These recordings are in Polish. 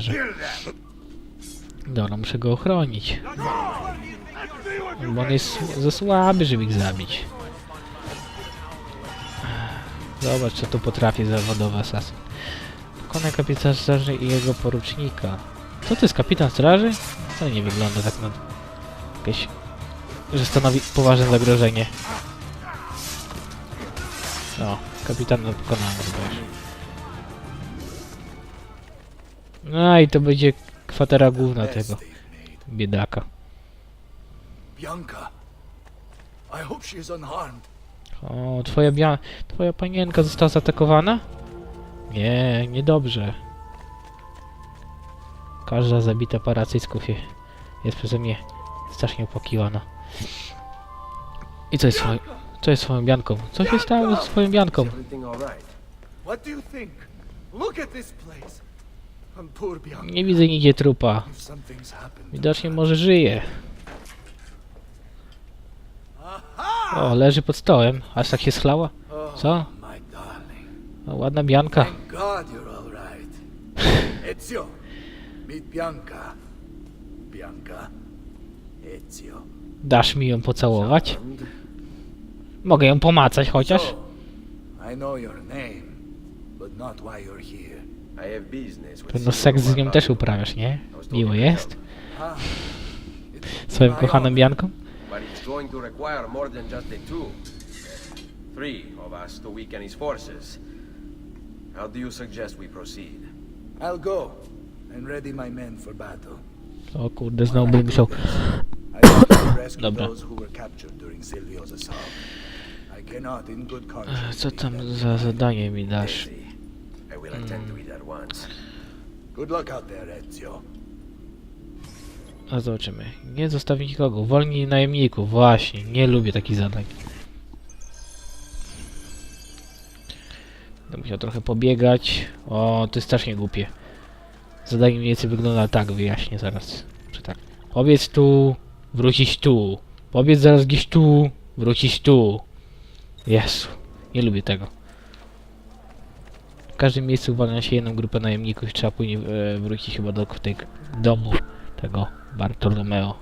wierzę. Dobra, muszę go ochronić. Bo on jest za słaby, żeby ich zabić. Zobacz, co tu potrafi zawodowy asasyn. Pokonaj kapitan straży i jego porucznika. Co to jest kapitan straży? To nie wygląda tak na... Jakieś... Że stanowi poważne zagrożenie. No, kapitana pokonałem chyba No i to będzie kwatera główna tego biedaka. Bianca. I hope she is unharmed. O, twoja bia... Twoja panienka została zaatakowana? Nie, niedobrze. Każda zabita para cycków jest przeze mnie strasznie opłakiwana. I co jest swoją... Co jest swoją bianką? Co się stało z swoją bianką? What do you think? Look at this place. Nie widzę nigdzie trupa. Widocznie może żyje. O, leży pod stołem. Aż tak się schlała? Oh, Co? O, ładna bianka. Ezio, meet Bianca. Bianca. Ezio. Dasz mi ją pocałować? Mogę ją pomacać chociaż? I know your name, but not why you're here. I have business with Pewno seks z nią też uprawiasz, nie? Miło jest? Swoją kochaną bianką? But it's going to require more than just the two. Three of us to weaken his forces. How do you suggest we proceed? I'll go and ready my men for battle. O kurde, znowu bym musiał... I have to rescue Dobra. those who were captured during Silvio's assault. I cannot in good conscience. Ech, Co tam za zadanie mi dasz? Will attend to it at once. Good luck out there, Ezio. A zobaczymy. Nie zostawi nikogo. Wolni najemników. Właśnie. Nie lubię takich zadań. Będę musiał trochę pobiegać. O, to jest strasznie głupie. Zadanie mniej więcej wygląda tak, wyjaśnię zaraz. Czy tak. Powiedz tu, wrócić tu. Powiedz zaraz gdzieś tu, wrócić tu. Jezu, nie lubię tego. Każdym miejscu uwalnia się jedną grupę najemników i trzeba później e, wrócić chyba do tego domu tego Bartolomeo.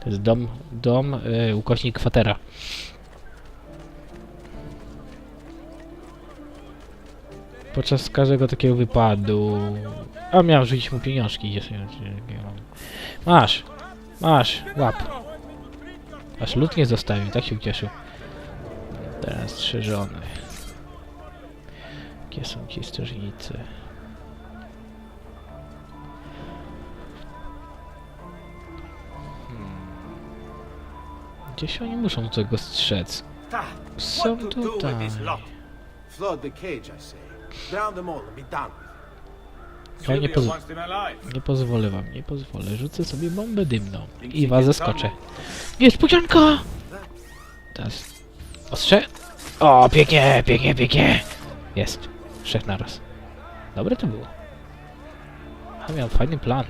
To jest dom, dom e, ukośnik kwatera. Podczas każdego takiego wypadu... A miałem rzucić mu pieniążki. Masz! Masz! Łap! Aż lód nie zostawił, tak się ucieszył. Teraz trzy żony. Gdzie są ci strażnicy? Gdzieś oni muszą tego strzec. Są tutaj. this lot? Flood the cage, I say. Drown them all and be done with it. Ja nie, poz nie pozwolę wam, nie pozwolę. Rzucę sobie bombę dymną i was zaskoczę. Niespodzianka! Teraz ostrze. O, pięknie, pięknie, pięknie. Jest. Trzech naraz. Dobre to było. A miał fajny plan.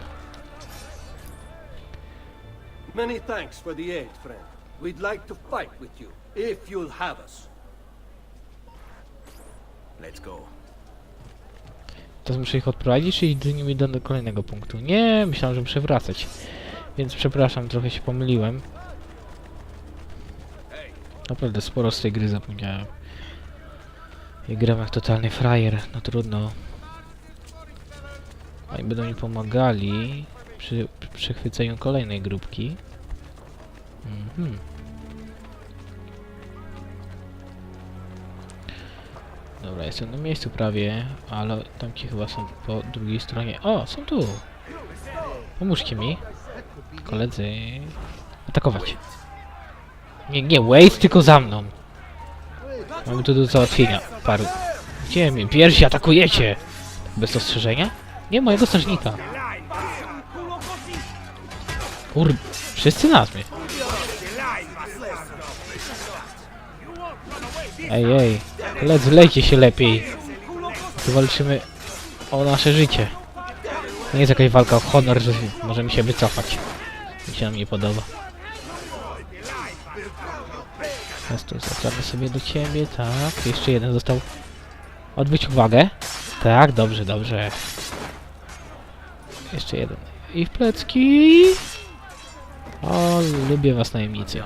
Many thanks for the aid, friend. We'd like to fight with you, if you'll have us. Let's go. Teraz muszę ich odprowadzić, czy z nimi do do kolejnego punktu? Nie, myślałem, że muszę wracać. Więc przepraszam, trochę się pomyliłem. Naprawdę sporo z tej gry zapomniałem. I gram jak totalny frajer, no trudno. Oni będą mi pomagali przy, przechwyceniu kolejnej grupki. Mhm. Dobra, jestem na miejscu prawie, ale tam ci chyba są po drugiej stronie. O, są tu! Pomóżcie mi. Koledzy. Atakować. Nie, nie, wait, tylko za mną. Mamy tu do załatwienia paru. Gdzie mnie? Pierwsi atakujecie! Bez ostrzeżenia? Nie, mojego strażnika. Kur... Wszyscy nas mnie. Ej, ej. Koledzy, lejcie się lepiej. Tu walczymy o nasze życie. To nie jest jakaś walka o honor, że możemy się wycofać. Mi się nam nie podoba. Teraz tu sobie do ciebie, tak. Jeszcze jeden został. Odbyć uwagę. Tak, dobrze, dobrze. Jeszcze jeden. I w plecki. O, lubię was najemnicy.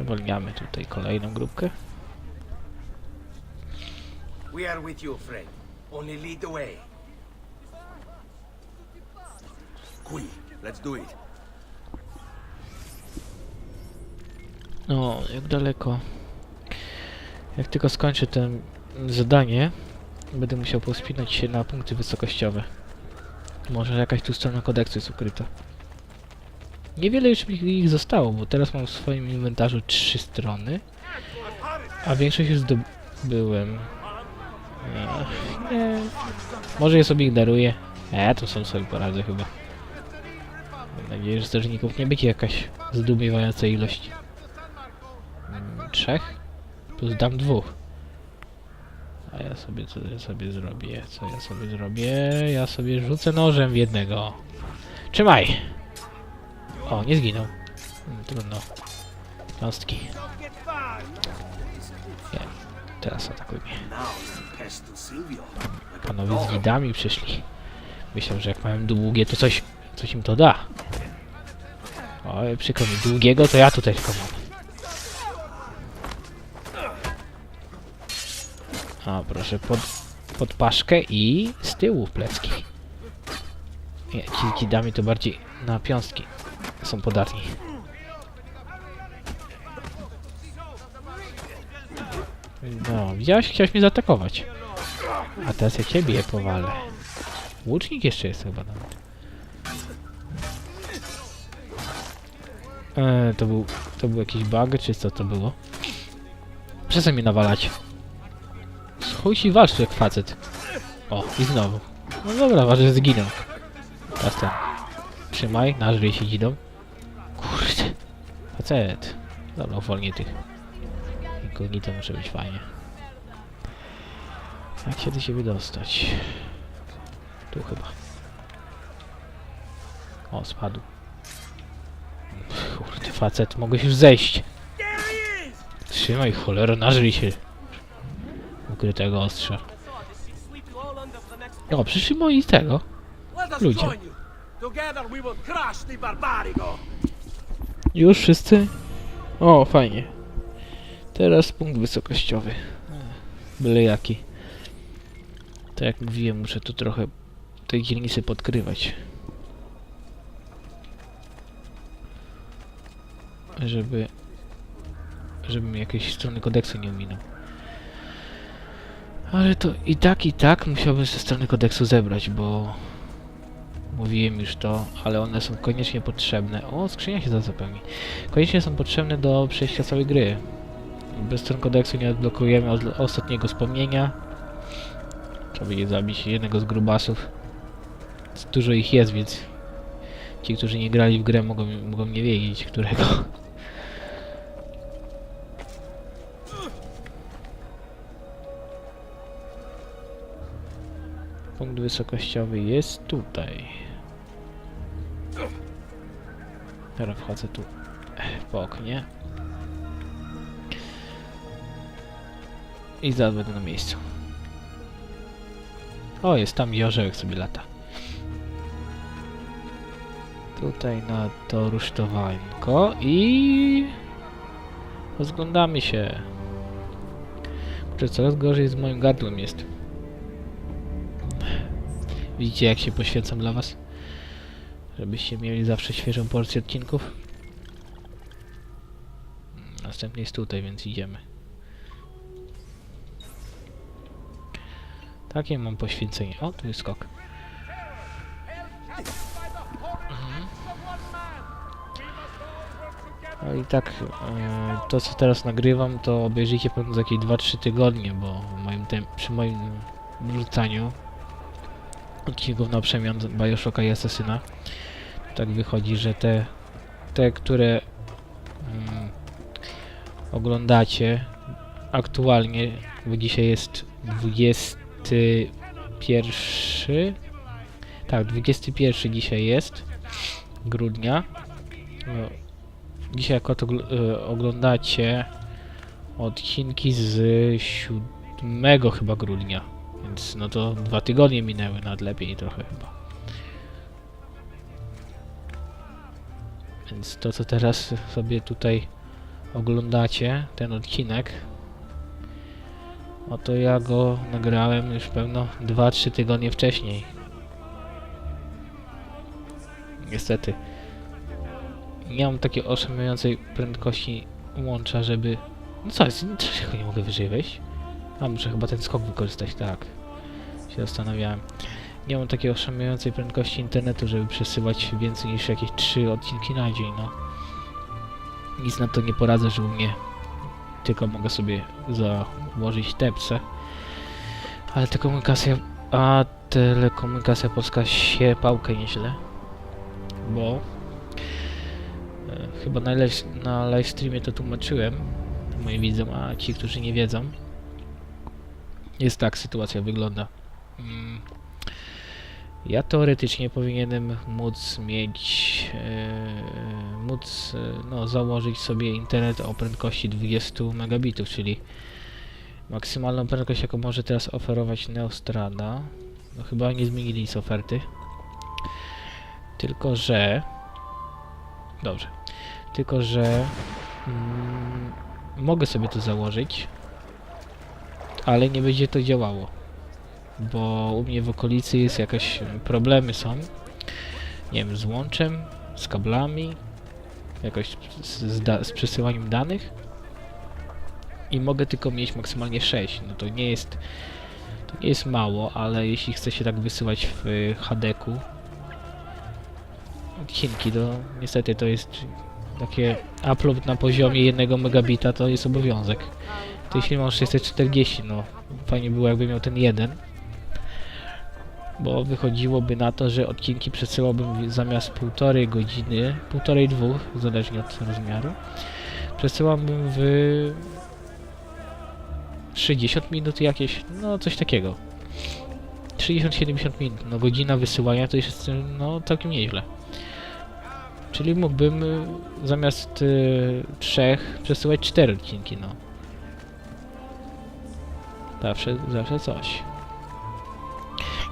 Uwolniamy tutaj kolejną grupkę. We are with you, friend. Only lead the way. Qui, let's do it. No, jak daleko? Jak tylko skończę to zadanie, będę musiał pospinać się na punkty wysokościowe. Może jakaś tu strona kodeksu jest ukryta. Niewiele już mi ich zostało, bo teraz mam w swoim inwentarzu trzy strony, a większość już zdobyłem. Ech, nie. Może je sobie ich daruję. E, to są sobie poradzę chyba. Mam nadzieję, że strażników nie będzie jakaś zdumiewająca ilość. Trzech? Plus dam dwóch. A ja sobie, co ja sobie zrobię? Co ja sobie zrobię? Ja sobie rzucę nożem w jednego. Trzymaj! O, nie zginął. Mm, Trudno. Cząstki. Nie. Teraz atakuj mnie. Panowie z widami przyszli. Myślę, że jak mają długie, to coś, coś im to da. Oj, przykro mi, długiego to ja tutaj tylko mam. A, proszę, pod, pod paszkę i z tyłu plecki. Nie, ci, damy to bardziej na piąstki. Są podatni. No, widziałeś? Chciałeś mnie zaatakować. A teraz ja ciebie powalę. Łucznik jeszcze jest chyba nawet. Eee, to był, to był jakiś bug, czy co to było? Przestań mi nawalać. Chuj ci walcz jak facet. O, i znowu. No dobra, waży, że zginął. Teraz ten. Trzymaj, nażryj się dzidą. Kurde. Facet. Dobra, uwolnię tych. Inkognito muszę być fajnie. Jak się do siebie dostać? Tu chyba. O, spadł. Kurde, facet, mogłeś już zejść. Trzymaj, cholera, nażyj się. Ukrytego ostrza. O, przyszli moi tego. Ludzie. Już wszyscy? O, fajnie. Teraz punkt wysokościowy. Byle jaki. Tak jak mówiłem, muszę tu trochę tej dzielnicy podkrywać. Żeby... Żebym jakiejś strony kodeksu nie ominął. Ale to i tak, i tak musiałbym ze strony kodeksu zebrać, bo... Mówiłem już to, ale one są koniecznie potrzebne. O, skrzynia się zapełni. Koniecznie są potrzebne do przejścia całej gry. Bez stron kodeksu nie odblokujemy od ostatniego wspomnienia. Trzeba będzie zabić jednego z grubasów. Dużo ich jest, więc ci, którzy nie grali w grę mogą, mogą nie wiedzieć, którego. Punkt wysokościowy jest tutaj. Teraz wchodzę tu po oknie. I zaraz będę na miejscu. O, jest tam Jorzełek sobie lata. Tutaj na to rusztowanko i... Rozglądamy się. Kurczę, coraz gorzej z moim gardłem jest. Widzicie jak się poświęcam dla was? Żebyście mieli zawsze świeżą porcję odcinków. Następny jest tutaj, więc idziemy. Takie mam poświęcenie. O, tu jest skok. Mhm. No i tak, e, to co teraz nagrywam, to obejrzyjcie pewno za jakieś 2-3 tygodnie, bo moim przy moim wrzucaniu odcinków na przemian Bioshocka i Asasyna tak wychodzi, że te, te które mm, oglądacie aktualnie, bo dzisiaj jest 21 tak, 21 dzisiaj jest grudnia. No, dzisiaj jako to gl- e, oglądacie odcinki z 7 chyba grudnia więc no to dwa tygodnie minęły nad lepiej trochę chyba. Więc to co teraz sobie tutaj oglądacie, ten odcinek, no oto ja go nagrałem już pewno 2-3 tygodnie wcześniej. Niestety. Nie mam takiej oszałamiającej prędkości łącza, żeby... No co jest, czego nie mogę wyżej wejść? A, muszę chyba ten skok wykorzystać, tak. Się zastanawiałem. Nie mam takiej oszałamiającej prędkości internetu, żeby przesyłać więcej niż jakieś 3 odcinki na dzień, no. Nic na to nie poradzę, że u mnie tylko mogę sobie założyć tepce. Ale telekomunikacja... A telekomunikacja polska się pałkę nieźle. Bo... E, chyba na, live, na live streamie to tłumaczyłem moim widzom, a ci, którzy nie wiedzą. Jest tak sytuacja wygląda. Mm. Ja teoretycznie powinienem móc mieć, e, móc e, no, założyć sobie internet o prędkości 20 megabitów, czyli maksymalną prędkość, jaką może teraz oferować Neostrada. No chyba nie zmienili nic oferty. Tylko, że... Dobrze. Tylko, że... Mm, mogę sobie to założyć, ale nie będzie to działało bo u mnie w okolicy jest jakaś problemy są. Nie wiem, z łączem, z kablami, jakoś z, z, przesyłaniem danych. I mogę tylko mieć maksymalnie 6. No to nie jest to nie jest mało, ale jeśli chce się tak wysyłać w HD-ku odcinki, to niestety to jest takie upload na poziomie 1 megabita to jest obowiązek. To jeśli mam 640, no fajnie było jakby miał ten jeden bo wychodziłoby na to, że odcinki przesyłałbym zamiast półtorej godziny, półtorej dwóch, zależnie od rozmiaru, przesyłałbym w 60 minut jakieś, no coś takiego. 30-70 minut, no godzina wysyłania to jest no całkiem nieźle. Czyli mógłbym y, zamiast y, trzech przesyłać cztery odcinki, no. Zawsze, zawsze coś.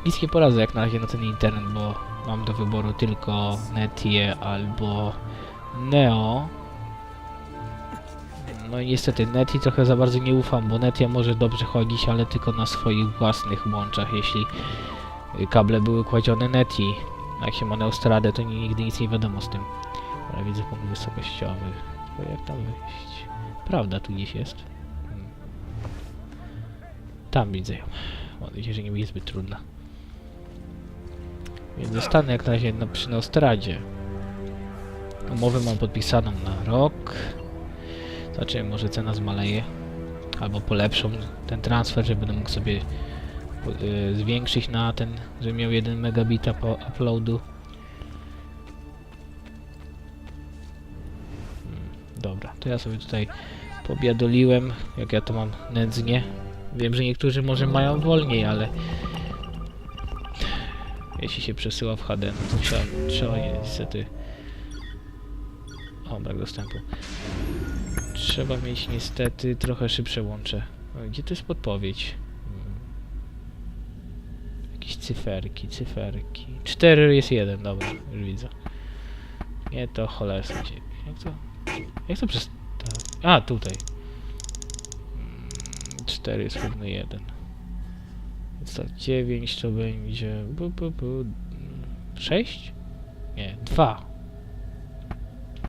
Nic nie poradzę jak na razie na ten internet, bo mam do wyboru tylko Netie albo Neo. No i niestety Neti trochę za bardzo nie ufam, bo Netia może dobrze chodzić, ale tylko na swoich własnych łączach, jeśli kable były kładzione Neti. Jak się ma Neostradę, to ni- nigdy nic nie wiadomo z tym. Ale widzę punkt wysokościowy. Tylko jak tam wyjść? Prawda tu gdzieś jest. Tam widzę ją. Mam nadzieję, że nie będzie zbyt trudna. Więc zostanę jak na razie na, przy Neostradzie. Umowę mam podpisaną na rok. Zobaczymy, może cena zmaleje. Albo polepszą ten transfer, że będę mógł sobie y, zwiększyć na ten, że miał 1 megabita po uploadu. Hmm, Dobra, to ja sobie tutaj pobiadoliłem, jak ja to mam nędznie. Wiem, że niektórzy może mają wolniej, ale jeśli się przesyła w HD, no to trzeba, trzeba niestety... O, brak dostępu. Trzeba mieć niestety trochę szybsze łącze. O, Gdzie to jest podpowiedź? Hmm. Jakieś cyferki, cyferki. 4 jest jeden, dobra, już widzę. Nie, to cholerstwo. Jak to... Jak to przez... A, tutaj. 4 jest równy 1. Więc tak, 9 to będzie... Bu, bu, bu, 6? Nie, 2.